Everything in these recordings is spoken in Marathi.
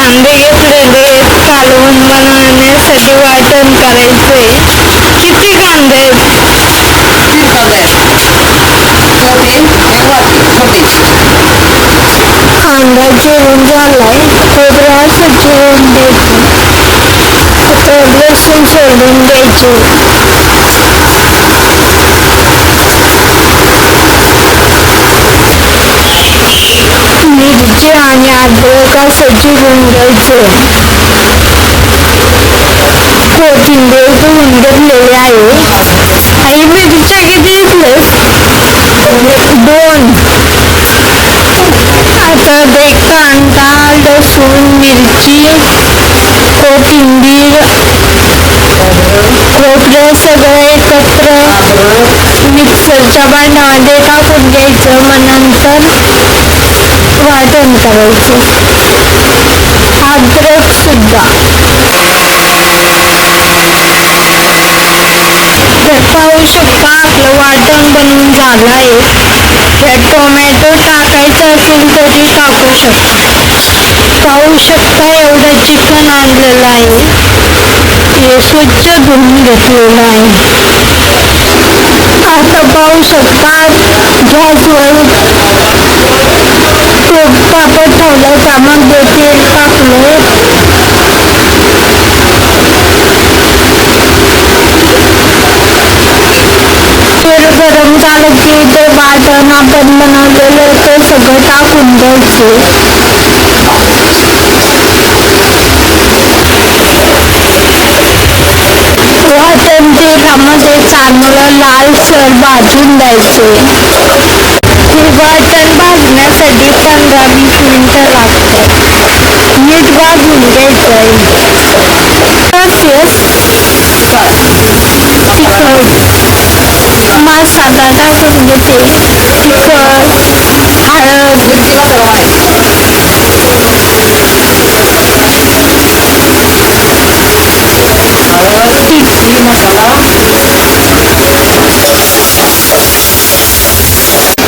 कांदे घेतलेले आहेत कालवण बनवण्यासाठी वाटण करायचंय किती कांदे आहेत कांदा जेवण झालाय खोबरं असं जेवण द्यायचं. आता लसूण सोडून द्यायचे मिरची आणि आर्द्रता सजीव चिरून घ्यायचं कोथिंबीर धुवून घेतलेली आहे. आई मिरच्या किती घेतल्यास दोन. आता ते कांदा लसूण मिरची कोथिंबीर. खोबरं सगळं एकत्र मिक्सरच्या भांड्यामध्ये टाकून घ्यायचं. वाटण करायचे अद्रक सुद्धा. पाहू शकता आपलं वाटण बनवून झालं आहे यात टोमॅटो टाकायचं असेल तरी टाकू शकता. पाहू शकता एवढं चिकन आणलेलं आहे. ते स्वच्छ धुवून घेतलेलं आहे. आता पाहू शकता गॅसवर पापड ठेवला त्यामध्ये तेल टाकलं तेल गरम झालं की ते वाटण आपण बनवलेलं ते सगळं टाकून द्यायचे वाटण तेलामध्ये चांगलं लालसर भाजून द्यायचे हे भाजून घ्यायचं तसेच तिखट मसाला टाकून घेते तिखट हळद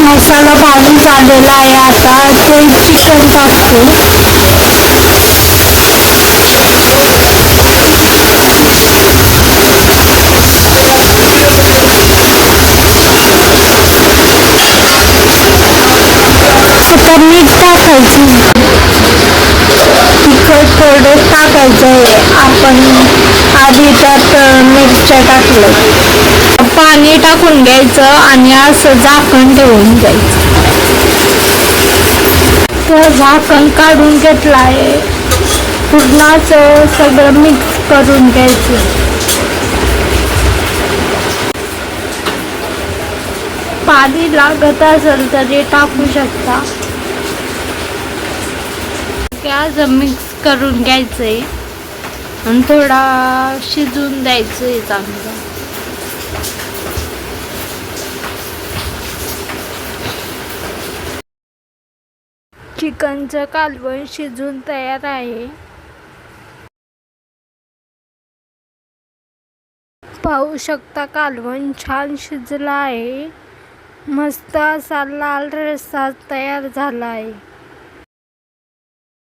मसाला भाजून झालेला आहे आता ते चिकन टाकते आता मीठ टाकायची. तिखट थोडं टाकायचं आहे. आपण आधी त्यात मिरच्या टाकलं पाणी टाकून घ्यायचं आणि असं झाकण ठेवून द्यायचं तर झाकण काढून घेतलं आहे. असं सगळं मिक्स करून घ्यायचं. पाणी लागत असेल तरी टाकू शकता. गॅस मिक्स करून घ्यायचं आहे आणि थोडा शिजून द्यायचंय चांगलं. चिकनचं कालवण शिजून तयार आहे. पाहू शकता कालवण छान शिजलं आहे. मस्त असा लाल रस्सा तयार झाला आहे